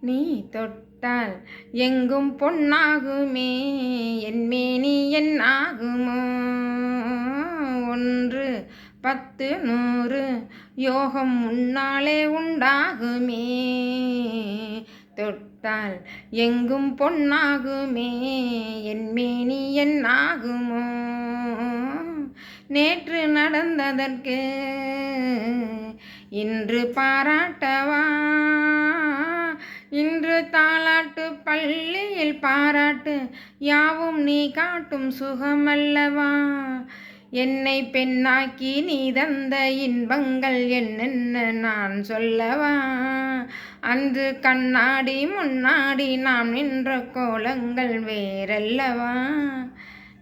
நீ தொட்டால் எங்கும் பொன்னாகுமே என் மேனி என் ஆகுமோ ஒன்று பத்து நூறு யோகம் முன்னாலே உண்டாகுமே. தொட்டால் எங்கும் பொன்னாகுமே என் மேனி என் ஆகுமோ நேற்று நடந்ததற்கு இன்று பாராட்டவா? பள்ளியில் பாராட்டு. யாவும் நீ காட்டும் சுகமல்லவா? என்னை பெண்ணாக்கி நீ தந்த இன்பங்கள் என்னென்ன நான் சொல்லவா? அன்று கண்ணாடி முன்னாடி நாம் நின்ற கோலங்கள் வேறல்லவா?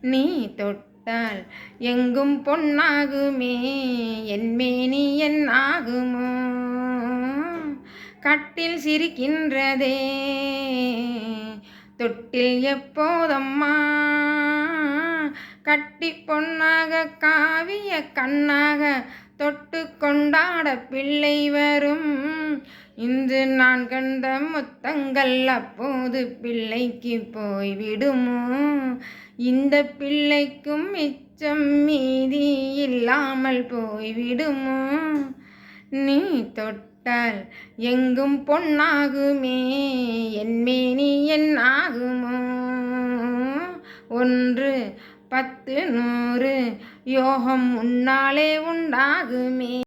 நீ தொட்டால் எங்கும் பொன்னாகுமே என் மேனி என் ஆகுமோ கட்டில் சிரிக்கின்றதே. தொட்டில் எப்போதம்மா? கட்டி பொன்னாக காவிய கண்ணாக தொட்டு கொண்டாட பிள்ளை வரும். இன்று நான் கண்ட முத்தங்கள் அப்போது பிள்ளைக்கு போய்விடுமோ? இந்த பிள்ளைக்கும் மிச்சம் மீதி இல்லாமல் போய்விடுமோ? நீ தொட்டால் எங்கும் பொன்னாகுமே என் மேனி என் ஆகுமோ? ஒன்று பத்து நூறு யோகம் உன்னாலே உண்டாகுமே.